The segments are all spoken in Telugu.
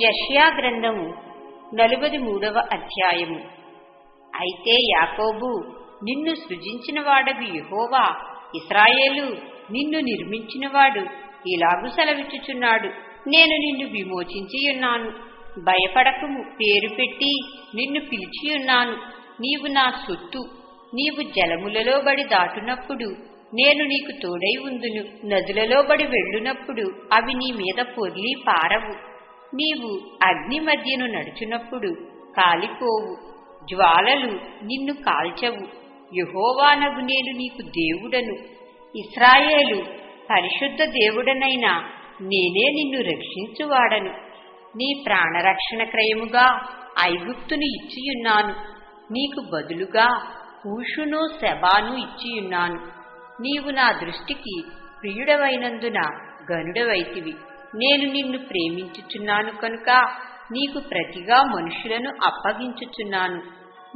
యష్యా గ్రంథము నలుబది మూడవ అధ్యాయము. అయితే యాకోబు నిన్ను సృజించినవాడవి యహోవా ఇస్రాయేలు నిన్ను నిర్మించినవాడు ఇలాగు సెలవిచ్చుచున్నాడు. నేను నిన్ను విమోచించియున్నాను భయపడకము పేరు పెట్టి నిన్ను పిలిచియున్నాను నీవు నా సొత్తు నీవు జలములలో బడి దాటునప్పుడు నేను నీకు తోడై ఉందును. నదులలో బడి వెళ్ళునప్పుడు అవి నీ మీద పొర్లి పారవు. నీవు అగ్ని మధ్యను నడుచునప్పుడు కాలిపోవు. జ్వాలలు నిన్ను కాల్చవు. యహోవానగు నేను నీకు దేవుడను. ఇస్రాయేలు పరిశుద్ధ దేవుడనైన నేనే నిన్ను రక్షించువాడను. నీ ప్రాణరక్షణ క్రయముగా ఐగుప్తును ఇచ్చియున్నాను. నీకు బదులుగా కూషును శబాను ఇచ్చియున్నాను. నీవు నా దృష్టికి ప్రియుడవైనందున గనుడవైతివి నేను నిన్ను ప్రేమించుచున్నాను కనుక నీకు ప్రతిగా మనుషులను అప్పగించుచున్నాను.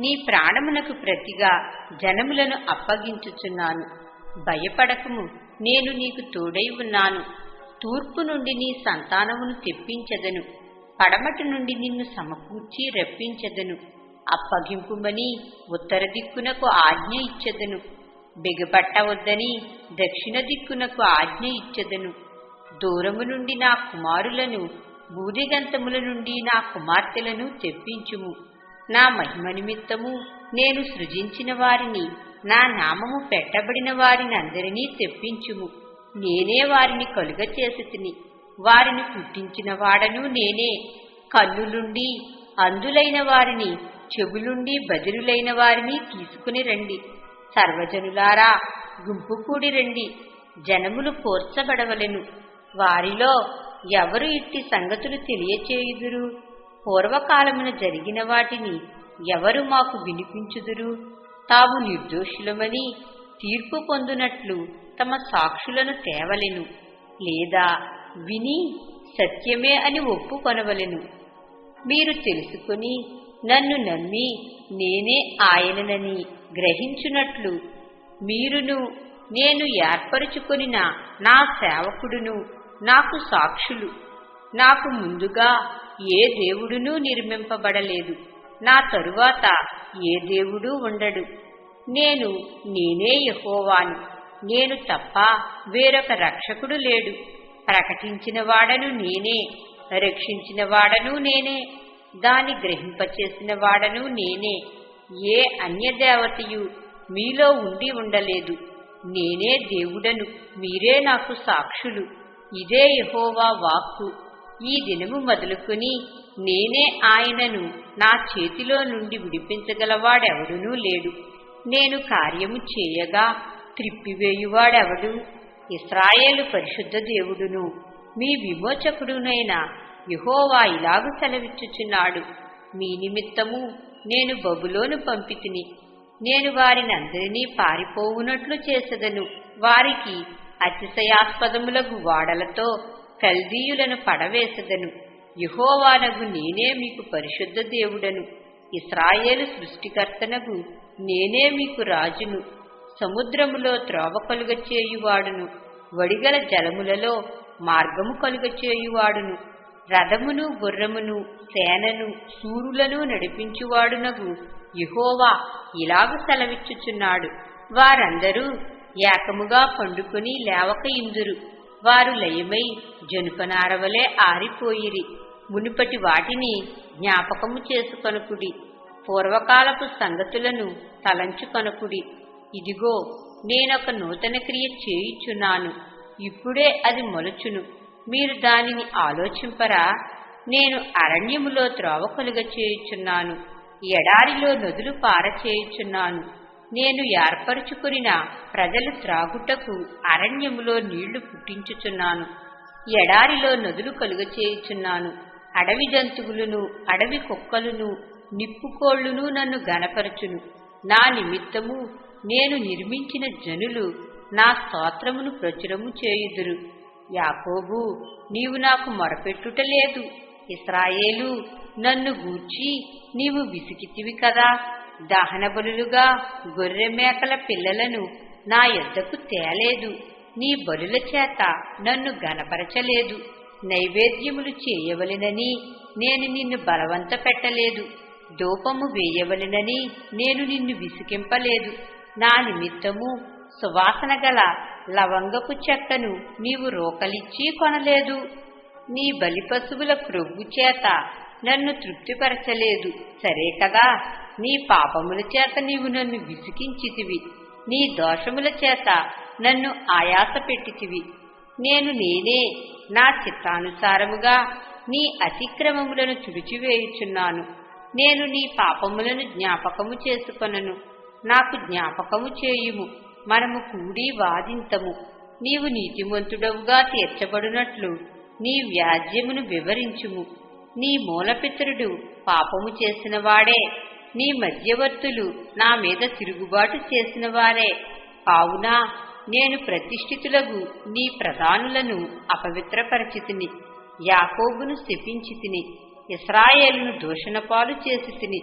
నీ ప్రాణమునకు ప్రతిగా జనములను అప్పగించుచున్నాను. భయపడకము నేను నీకు తోడై ఉన్నాను. తూర్పు నుండి నీ సంతానమును తెప్పించదను. పడమటి నుండి నిన్ను సమకూర్చి రప్పించదను. అప్పగింపుమని ఉత్తర దిక్కునకు ఆజ్ఞ ఇచ్చదను. బిగపట్టవద్దని దక్షిణ దిక్కునకు ఆజ్ఞ ఇచ్చెదను. దూరము నుండి నా కుమారులను బూదిగంతముల నుండి నా కుమార్తెలను తెప్పించుము. నా మహిమ నిమిత్తము నేను సృజించిన వారిని నా నామము పెట్టబడిన వారిని అందరినీ తెప్పించుము. నేనే వారిని కలుగ చేసితిని. వారిని పుట్టించిన వాడను నేనే. కన్నులుండి అందులైన వారిని చెవులుండి బదిరులైన వారిని తీసుకుని రండి. సర్వజనులారా గుంపు కూడి రండి. జనములు పోర్చబడవలెను. వారిలో ఎవరు ఇట్టి సంగతులు తెలియచేయుదురు? పూర్వకాలమున జరిగిన వాటిని ఎవరు మాకు వినిపించుదురు? తాము నిర్దోషులమని తీర్పు పొందునట్లు తమ సాక్షులను తేవలెను. లేదా విని సత్యమే అని ఒప్పుకొనవలెను. మీరు తెలుసుకుని నన్ను నమ్మి నేనే ఆయననని గ్రహించునట్లు. మీరును నేను ఏర్పరుచుకొనిన నా సేవకుడును నాకు సాక్షులు. నాకు ముందుగా ఏ దేవుడునూ నిర్మింపబడలేదు. నా తరువాత ఏ దేవుడు ఉండడు. నేను నేనే యహోవాను. నేను తప్ప వేరొక రక్షకుడు లేడు. ప్రకటించిన వాడను నేనే. రక్షించిన వాడను నేనే. దాని గ్రహింపచేసిన వాడను నేనే. ఏ అన్యదేవతయు మీలో ఉండి ఉండలేదు. నేనే దేవుడను మీరే నాకు సాక్షులు. ఇదే యహోవా వాక్కు. ఈ దినము మొదలుకొని నేనే ఆయనను నా చేతిలో నుండి విడిపించగలవాడెవడునూ లేడు. నేను కార్యము చేయగా త్రిప్పివేయువాడెవడు? ఇస్రాయేలు పరిశుద్ధ దేవుడును. మీ విమోచకుడునైన యహోవా ఇలాగు సెలవిచ్చుచున్నాడు. మీ నిమిత్తము నేను బబులోను పంపితిని. నేను వారిని అందరినీ పారిపోవునట్లు చేసెదను. వారికి అతిశయాస్పదములగు వాడలతో కల్దీయులను పడవేసదను. యుహోవానగు నేనే మీకు పరిశుద్ధ దేవుడను. ఇస్రాయేలు సృష్టికర్తనగు నేనే మీకు రాజును. సముద్రములో త్రోవ కలుగచేయువాడును. వడిగల జలములలో మార్గము కలుగచేయువాడును. రథమును గుర్రమును సేనను సూరులను నడిపించువాడునగు యహోవా ఇలాగు సెలవిచ్చుచున్నాడు. వారందరూ ఏకముగా పండుకొని లేవక ఇందురు. వారు లయమై జనుపనారవలే ఆరిపోయిరి. మునుపటి వాటిని జ్ఞాపకము చేసుకొనుకుడి. పూర్వకాలపు సంగతులను తలంచుకొనుకుడి. ఇదిగో నేనొక నూతన క్రియ చేయుచున్నాను. ఇప్పుడే అది మొలచును. మీరు దానిని ఆలోచింపరా? నేను అరణ్యములో త్రోవ కలుగ చేయుచున్నాను ఎడారిలో నదులు పారచేయుచున్నాను నేను ఏర్పరచుకునిన ప్రజలు త్రాగుటకు అరణ్యములో నీళ్ళు పుట్టించుచున్నాను ఎడారిలో నదులు కలుగచేయుచున్నాను అడవి జంతువులను అడవి కుక్కలును నిప్పుకోళ్ళును నన్ను గనపరచును నా నిమిత్తము నేను నిర్మించిన జనులు నా స్తోత్రమును ప్రచురము చేయుదురు. యాకోబు నీవు నాకు మొరపెట్టుటలేదు ఇస్రాయేలు నన్ను గూర్చి నీవు విసికితివి కదా. దహన బలులుగా గొర్రె మేకల పిల్లలను నా యొద్దకు తేలేదు. నీ బలుల చేత నన్ను గనపరచలేదు నైవేద్యములు చేయవలెనని నేను నిన్ను బలవంత పెట్టలేదు. దూపము వేయవలెనని నేను నిన్ను విసికింపలేదు నా నిమిత్తము సువాసన గల లవంగపు చెక్కను నీవు రోకలిచ్చి కొనలేదు. నీ బలి పశువుల ప్రొగ్గు చేత నన్ను తృప్తిపరచలేదు. సరే కదా నీ పాపముల చేత నీవు నన్ను విసికించితివి నీ దోషముల చేత నన్ను ఆయాస పెట్టితివి. నేను నేనే నా చిత్తానుసారముగా నీ అతిక్రమములను తుడిచివేయుచున్నాను. నేను నీ పాపములను జ్ఞాపకము చేసుకొనను. నాకు జ్ఞాపకము చేయుము. మనము కూడి వాదింతము. నీవు నీతిమంతుడవుగా తీర్చబడినట్లు నీ వ్యాజ్యమును వివరించుము. నీ మూలపితరుడు పాపము చేసినవాడే. నీ మధ్యవర్తులు నా మీద తిరుగుబాటు చేసిన వారే కావున నేను ప్రతిష్ఠితులకు నీ ప్రధానులను అపవిత్రపరచితిని. యాకోబును శపించితిని. ఇస్రాయేలును దూషణపాలు చేసి తిని